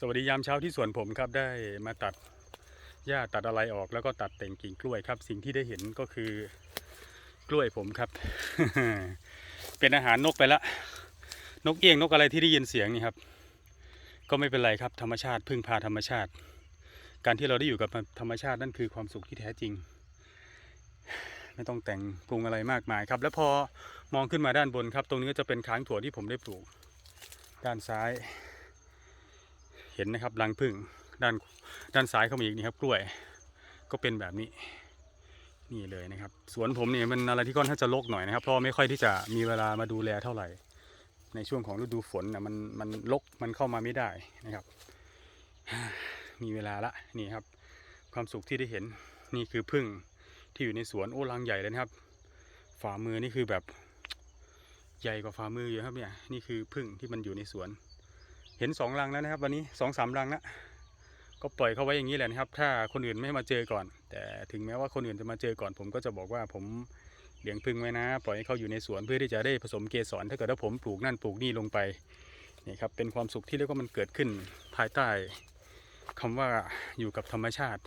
สวัสดียามเช้าที่สวนผมครับได้มาตัดหญ้าตัดอะไรออกแล้วก็ตัดแต่งกิ่งกล้วยครับ สิ่งที่ได้เห็นก็คือกล้วยผมครับ เป็นอาหารนกไปละ นกเอี้ยงนกอะไรที่ได้ยินเสียงนี่ครับ ก็ไม่เป็นไรครับ ธรรมชาติพึ่งพาธรรมชาติ การที่เราได้อยู่กับธรรมชาตินั่นคือความสุขที่แท้จริง ไม่ต้องแต่งปรุงอะไรมากมายครับ แล้วพอมองขึ้นมาด้านบนครับ ตรงนี้ก็จะเป็นค้างถั่วที่ผมได้ปลูก ด้านซ้าย เห็นนะครับรังผึ้งด้านด้านซ้ายเข้ามาอีกนี่ครับ กล้วยก็เป็นแบบนี้ นี่เลยนะครับ สวนผมเนี่ยมันอะไรที่ค่อนข้างจะรกหน่อยนะครับ เพราะไม่ค่อยที่จะมีเวลามาดูแลเท่าไหร่ ในช่วงของฤดูฝนนะมันมันรกมันเข้ามาไม่ได้นะครับ มีเวลาละนี่ครับ ความสุขที่ได้เห็นนี่คือพึ่งที่อยู่ในสวนโอ้รังใหญ่เลยนะครับ ฝ่ามือนี่คือแบบใหญ่กว่าฝ่ามืออยู่ครับเนี่ยนี่คือพึ่งที่มันอยู่ในสวน เห็นสองรังแล้วนะครับ วันนี้สองสามรังแล้วก็ปล่อยเขาไว้อย่างนี้แหละนะครับ ถ้าคนอื่นไม่มาเจอก่อน แต่ถึงแม้ว่าคนอื่นจะมาเจอก่อน ผมก็จะบอกว่าผมเลี้ยงพึ่งไว้นะ ปล่อยให้เขาอยู่ในสวนเพื่อที่จะได้ผสมเกสรถ้าเกิดว่าผมปลูกนั่นปลูกนี่ลงไปนี่ครับเป็นความสุขที่เรียกว่ามันเกิดขึ้นภายใต้คำว่าอยู่กับธรรมชาติ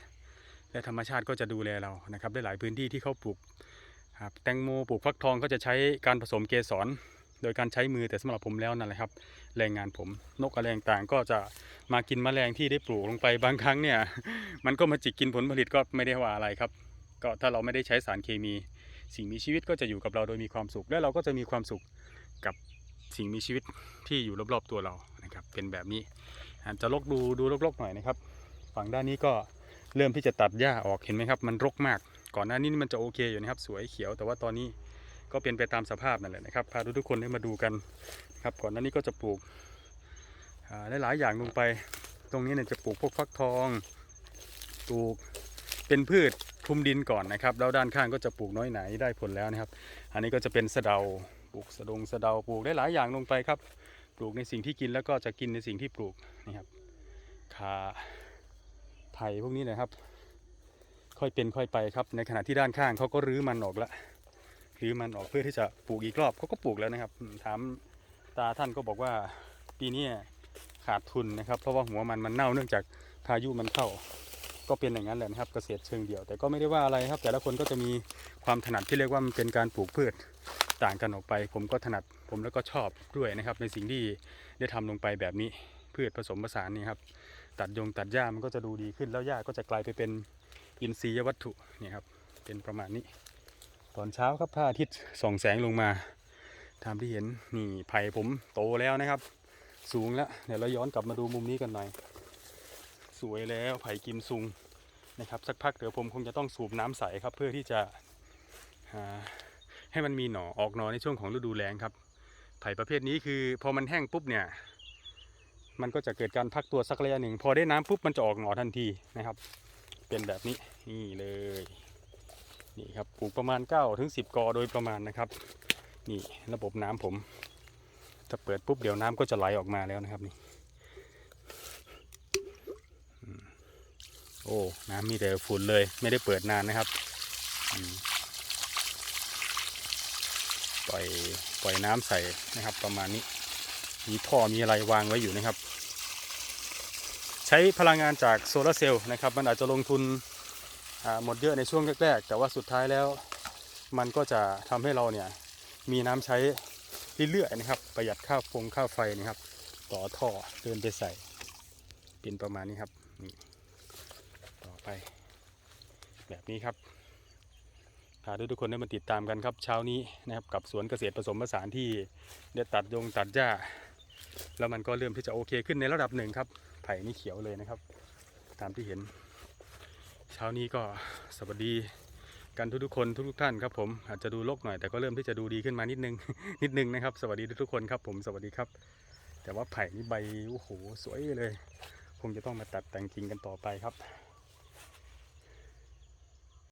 และธรรมชาติก็จะดูแลเรานะครับได้หลายพื้นที่ที่เขาปลูกครับแตงโมปลูกฟักทองก็จะใช้การผสมเกสร โดยการใช้มือแต่สำหรับผมแล้วนั่นแหละครับ แรงงานผมนกอะไรต่างๆก็จะมากินแมลงที่ได้ปลูกลงไปบางครั้งเนี่ย มันก็มาจิกกินผลผลิตก็ไม่ได้ว่าอะไรครับ ก็ถ้าเราไม่ได้ใช้สารเคมี สิ่งมีชีวิตก็จะอยู่กับเราโดยมีความสุข และเราก็จะมีความสุขกับสิ่งมีชีวิตที่อยู่รอบๆตัวเรานะครับ เป็นแบบนี้จะลกดูดูรกๆหน่อยนะครับ ฝั่งด้านนี้ก็เริ่มที่จะตัดหญ้าออกเห็นไหมครับ มันรกมาก ก่อนหน้านี้มันจะโอเคอยู่นะครับ สวยเขียวแต่ว่าตอนนี้ ก็เป็นไปตามสภาพนั่นแหละนะครับ พาทุกคนได้มาดูกันครับ ก่อนหน้านี้ก็จะปลูกหลายๆอย่างลงไป ตรงนี้เนี่ยจะปลูกพวกฟักทอง ปลูกเป็นพืชคลุมดินก่อนนะครับ แล้วด้านข้างก็จะปลูกน้อยไหนได้ผลแล้วนะครับ อันนี้ก็จะเป็นสะเดา ปลูกสะดงสะเดา ปลูกได้หลายอย่างลงไปครับ ปลูกในสิ่งที่กินแล้วก็จะกินในสิ่งที่ปลูกนี่ครับขาไผ่พวกนี้นะครับ ค่อยเป็นค่อยไปครับ ในขณะที่ด้านข้างเขาก็รื้อมันออกแล้ว หรือมันออกเพื่อที่จะปลูกอีกรอบเขาก็ปลูกแล้วนะครับ ถามตาท่านก็บอกว่าปีนี้ขาดทุนนะครับ เพราะว่าหัวมันมันเน่าเนื่องจากพายุมันเข้าก็เป็นอย่างนั้นแหละนะครับเกษตรเชิงเดี่ยวแต่ก็ไม่ได้ว่าอะไรครับ แต่ละคนก็จะมีความถนัดที่เรียกว่ามันเป็นการปลูกพืชต่างกันออกไป ผมก็ถนัดผมแล้วก็ชอบด้วยนะครับ ในสิ่งที่ได้ทำลงไปแบบนี้พืชผสมผสานนี่ครับตัดยงตัดหญ้ามันก็จะดูดีขึ้นแล้วหญ้าก็จะกลายไปเป็นอินทรียวัตถุนี่ครับเป็นประมาณนี้ ตอนเช้าครับพระอาทิตย์ส่องแสงลงมาตามที่เห็นนี่ไผ่ผมโตแล้วนะครับ สูงแล้วเดี๋ยวเราย้อนกลับมาดูมุมนี้กันหน่อย สวยแล้วไผ่กิมซุงนะครับ สักพักเดี๋ยวผมคงจะต้องสูบน้ำใสครับ เพื่อที่จะให้มันมีหน่อออกหน่อในช่วงของฤดูแล้งครับ ไผ่ประเภทนี้คือพอมันแห้งปุ๊บเนี่ย มันก็จะเกิดการพักตัวสักระยะหนึ่ง พอได้น้ำปุ๊บมันจะออกหน่อทันทีนะครับ เป็นแบบนี้นี่เลย นี่ครับปลูกประมาณ9ถึง10 กอโดยประมาณนะครับ นี่ระบบน้ำผมถ้าเปิดปุ๊บเดี๋ยวน้ำก็จะไหลออกมาแล้วนะครับนี่โอ้น้ำมีแต่ฝุ่นเลย ไม่ได้เปิดนานนะครับปล่อยปล่อยน้ำใส่นะครับ ประมาณนี้ มีท่อมีอะไรวางไว้อยู่นะครับ ใช้พลังงานจากโซลาร์เซลล์นะครับ มันอาจจะลงทุน หมดเยอะในช่วงแรกๆ แต่ว่าสุดท้ายแล้ว มันก็จะทำให้เราเนี่ยมีน้ำใช้เรื่อยๆนะครับ ประหยัดค่าฟงค่าไฟนะครับ ต่อท่อเดินไปใส่เป็นประมาณนี้ครับนี่ต่อไป แบบนี้ครับพาทุกๆคนได้มาติดตามกันครับเช้านี้นะครับกับสวนเกษตรผสมผสานที่ได้ตัดยงตัดหญ้า แล้วมันก็เริ่มที่จะโอเคขึ้นในระดับหนึ่งครับไผ่นี่เขียวเลยนะครับ ตามที่เห็น เช้านี้ก็สวัสดีกันทุกๆคนทุกๆท่านครับผมอาจจะดูโลกหน่อยแต่ก็เริ่มที่จะดูดีขึ้นมานิดนึง นิดนึงนะครับ สวัสดีทุกๆคนครับผมสวัสดีครับ แต่ว่าไผ่นี่ใบโอ้โหสวยเลย คงจะต้องมาตัดแต่งกิ่งกันต่อไปครับ